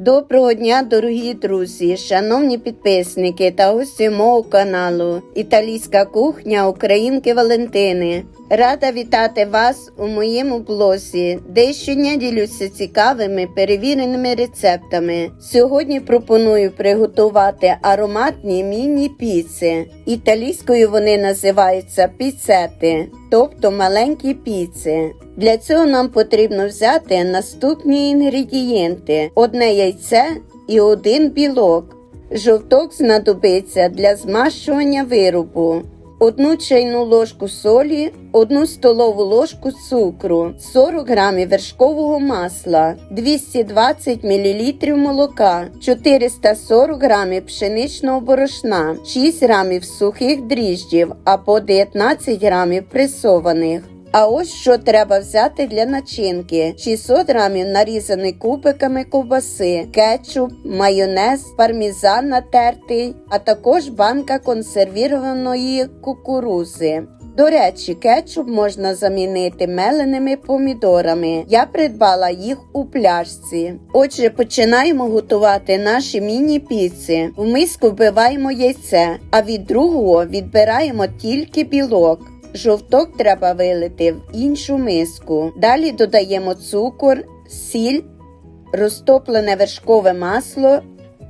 Доброго дня, дорогі друзі, шановні підписники та гості мого каналу Італійська кухня Українки Валентини. Рада вітати вас у моєму блозі, де щодня ділюся цікавими перевіреними рецептами. Сьогодні пропоную приготувати ароматні міні-піци. Італійською вони називаються піцети, тобто маленькі піци. Для цього нам потрібно взяти наступні інгредієнти: одне яйце і один білок. Жовток знадобиться для змащування виробу. Одну чайну ложку солі, одну столову ложку цукру, 40 грамів вершкового масла, 220 мл молока, 440 грамів пшеничного борошна, 6 грамів сухих дріжджів або 19 грамів пресованих. А ось що треба взяти для начинки: 600 грамів нарізаний кубиками ковбаси, кетчуп, майонез, пармізан натертий, а також банка консервірованої кукурузи. До речі, кетчуп можна замінити меленими помідорами. Я придбала їх у пляшці. Отже, починаємо готувати наші міні-піци. В миску вбиваємо яйце, а від другого відбираємо тільки білок. Жовток треба вилити в іншу миску. Далі додаємо цукор, сіль, розтоплене вершкове масло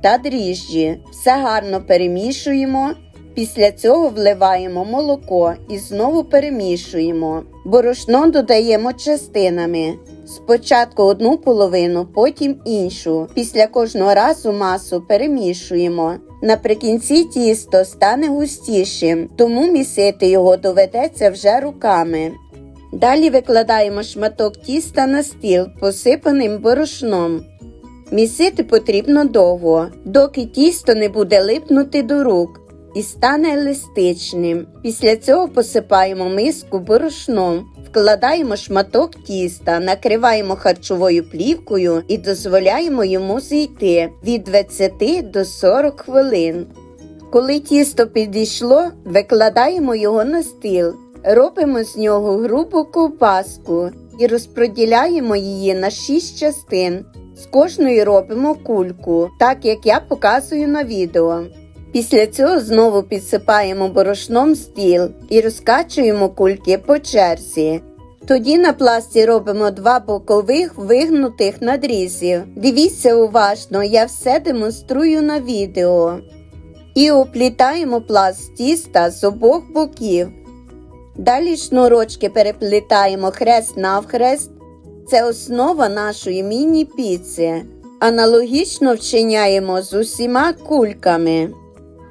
та дріжджі. Все гарно перемішуємо. Після цього вливаємо молоко і знову перемішуємо. Борошно додаємо частинами. Спочатку одну половину, потім іншу. Після кожного разу масу перемішуємо. Наприкінці тісто стане густішим, тому місити його доведеться вже руками. Далі викладаємо шматок тіста на стіл, посипаним борошном. Місити потрібно довго, доки тісто не буде липнути до рук і стане еластичним. Після цього посипаємо миску борошном, вкладаємо шматок тіста, накриваємо харчовою плівкою і дозволяємо йому зійти від 20 до 40 хвилин. Коли тісто підійшло, викладаємо його на стіл, робимо з нього грубу ковбаску і розподіляємо її на 6 частин. З кожної робимо кульку, так як я показую на відео. Після цього знову підсипаємо борошном стіл і розкачуємо кульки по черзі. Тоді на пласті робимо два бокових вигнутих надрізів. Дивіться уважно, я все демонструю на відео. І оплітаємо пласт тіста з обох боків. Далі шнурочки переплітаємо хрест навхрест. Це основа нашої міні-піци. Аналогічно вчиняємо з усіма кульками.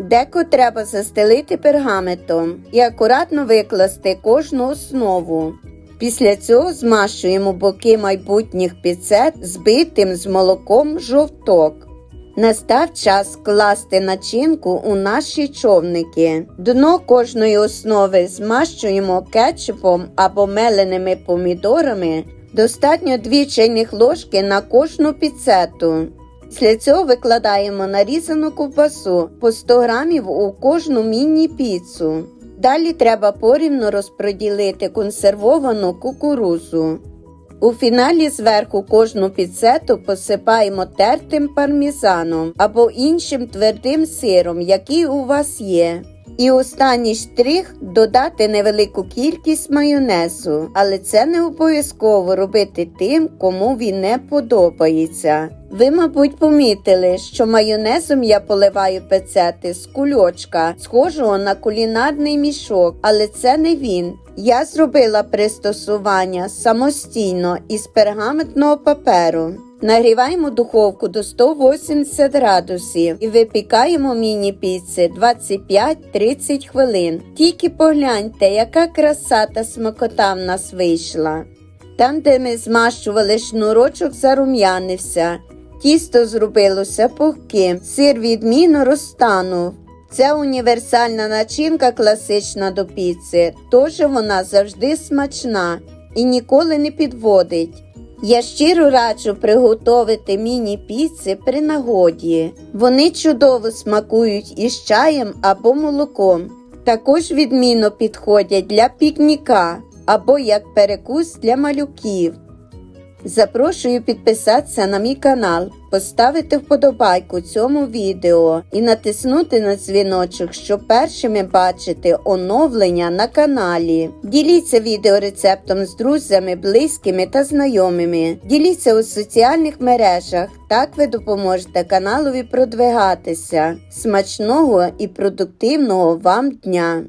Деко треба застелити пергаментом і акуратно викласти кожну основу. Після цього змащуємо боки майбутніх піцет збитим з молоком жовток. Настав час класти начинку у наші човники. Дно кожної основи змащуємо кетчупом або меленими помідорами. Достатньо 2 чайних ложки на кожну піцету. Після цього викладаємо нарізану ковбасу по 100 грамів у кожну міні-піцу. Далі треба порівно розподілити консервовану кукурузу. У фіналі зверху кожну піцету посипаємо тертим пармізаном або іншим твердим сиром, який у вас є. І останній штрих додати невелику кількість майонезу, але це не обов'язково робити тим, кому він не подобається. Ви, мабуть, помітили, що майонезом я поливаю пецети з кульочка, схожого на кулінарний мішок, але це не він. Я зробила пристосування самостійно із пергаментного паперу. Нагріваємо духовку до 180 градусів і випікаємо міні-піци 25-30 хвилин. Тільки погляньте, яка краса та смакота в нас вийшла. Там, де ми змащували шнурочок, зарум'янився. Тісто зробилося пухким, сир відмінно розтанув. Це універсальна начинка класична до піци, тож вона завжди смачна і ніколи не підводить. Я щиро раджу приготувати міні-піци при нагоді. Вони чудово смакують із чаєм або молоком. Також відмінно підходять для пікніка або як перекус для малюків. Запрошую підписатися на мій канал, поставити вподобайку цьому відео і натиснути на дзвіночок, щоб першими бачити оновлення на каналі. Діліться відеорецептом з друзями, близькими та знайомими. Діліться у соціальних мережах. Так ви допоможете каналові продвигатися. Смачного і продуктивного вам дня!